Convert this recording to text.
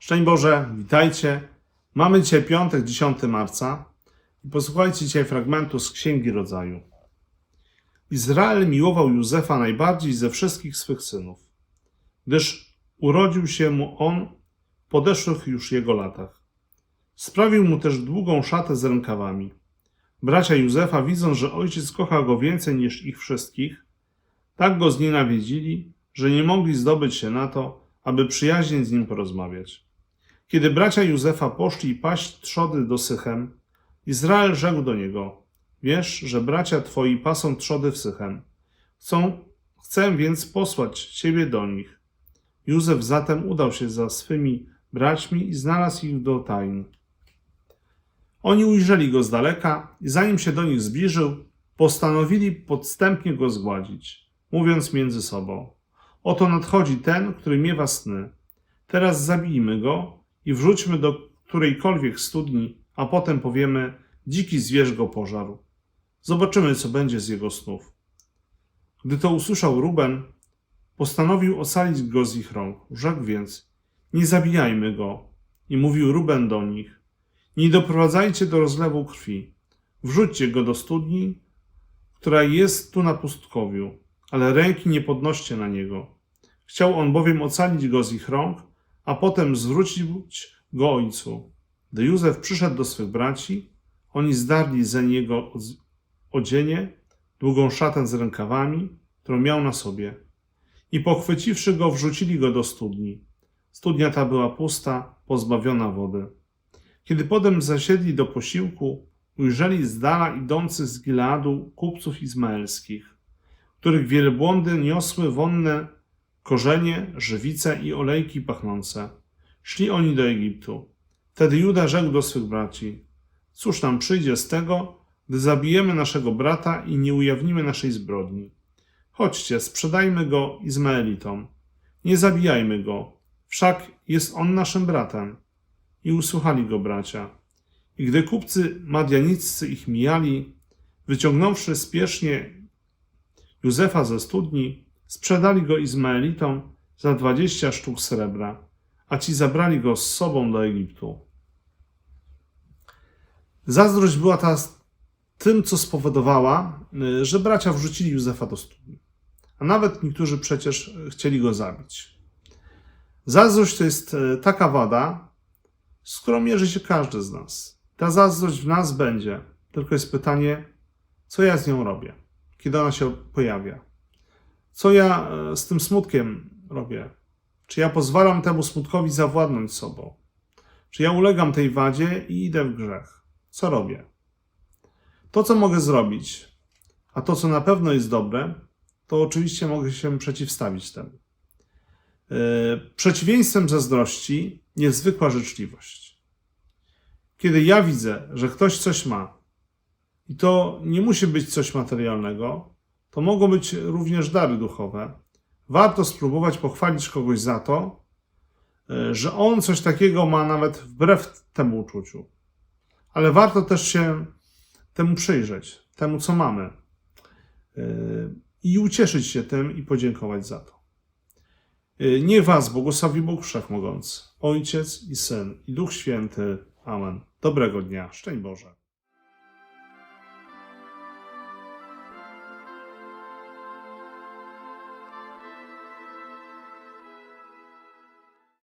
Szczęść Boże, witajcie. Mamy dzisiaj piątek, 10 marca i posłuchajcie dzisiaj fragmentu z Księgi Rodzaju. Izrael miłował Józefa najbardziej ze wszystkich swych synów, gdyż urodził się mu on w podeszłych już jego latach. Sprawił mu też długą szatę z rękawami. Bracia Józefa, widząc, że ojciec kocha go więcej niż ich wszystkich, tak go znienawidzili, że nie mogli zdobyć się na to, aby przyjaźnie z nim porozmawiać. Kiedy bracia Józefa poszli paść trzody do Sychem, Izrael rzekł do niego: Wiesz, że bracia twoi pasą trzody w Sychem. Chcą, chcę więc posłać ciebie do nich. Józef zatem udał się za swymi braćmi i znalazł ich do Tain. Oni ujrzeli go z daleka i zanim się do nich zbliżył, postanowili podstępnie go zgładzić, mówiąc między sobą: Oto nadchodzi ten, który miewa sny. Teraz zabijmy go i wrzućmy do którejkolwiek studni, a potem powiemy: Dziki zwierz go pożarł. Zobaczymy, co będzie z jego snów. Gdy to usłyszał Ruben, postanowił ocalić go z ich rąk. Rzekł więc: Nie zabijajmy go. I mówił Ruben do nich: Nie doprowadzajcie do rozlewu krwi. Wrzućcie go do studni, która jest tu na pustkowiu, ale ręki nie podnoście na niego. Chciał on bowiem ocalić go z ich rąk, a potem zwrócić go ojcu. Gdy Józef przyszedł do swych braci, oni zdarli zeń jego odzienie, długą szatę z rękawami, którą miał na sobie. I pochwyciwszy go, wrzucili go do studni. Studnia ta była pusta, pozbawiona wody. Kiedy potem zasiedli do posiłku, ujrzeli z dala idących z Gileadu kupców izmaelskich, których wielbłądy niosły wonne korzenie, żywice i olejki pachnące. Szli oni do Egiptu. Wtedy Juda rzekł do swych braci: Cóż nam przyjdzie z tego, gdy zabijemy naszego brata i nie ujawnimy naszej zbrodni? Chodźcie, sprzedajmy go Izmaelitom. Nie zabijajmy go, wszak jest on naszym bratem. I usłuchali go bracia. I gdy kupcy madianiccy ich mijali, wyciągnąwszy spiesznie Józefa ze studni, sprzedali go Izmaelitom za dwadzieścia sztuk srebra, a ci zabrali go z sobą do Egiptu. Zazdrość była ta tym, co spowodowała, y, że bracia wrzucili Józefa do studni. A nawet niektórzy przecież chcieli go zabić. Zazdrość to jest y, taka wada, z którą mierzy się każdy z nas. Ta zazdrość w nas będzie, tylko jest pytanie, co ja z nią robię, kiedy ona się pojawia. Co ja e, z tym smutkiem robię? Czy ja pozwalam temu smutkowi zawładnąć sobą? Czy ja ulegam tej wadzie i idę w grzech? Co robię? To, co mogę zrobić, a to, co na pewno jest dobre, to oczywiście mogę się przeciwstawić temu. Yy, Przeciwieństwem zazdrości jest zwykła życzliwość. Kiedy ja widzę, że ktoś coś ma, i to nie musi być coś materialnego, to mogą być również dary duchowe. Warto spróbować pochwalić kogoś za to, e, że on coś takiego ma nawet wbrew temu uczuciu. Ale warto też się temu przyjrzeć, temu co mamy e, i ucieszyć się tym i podziękować za to. E, Niech Was błogosławi Bóg Wszechmogący, Ojciec i Syn i Duch Święty. Amen. Dobrego dnia. Szczęść Boże.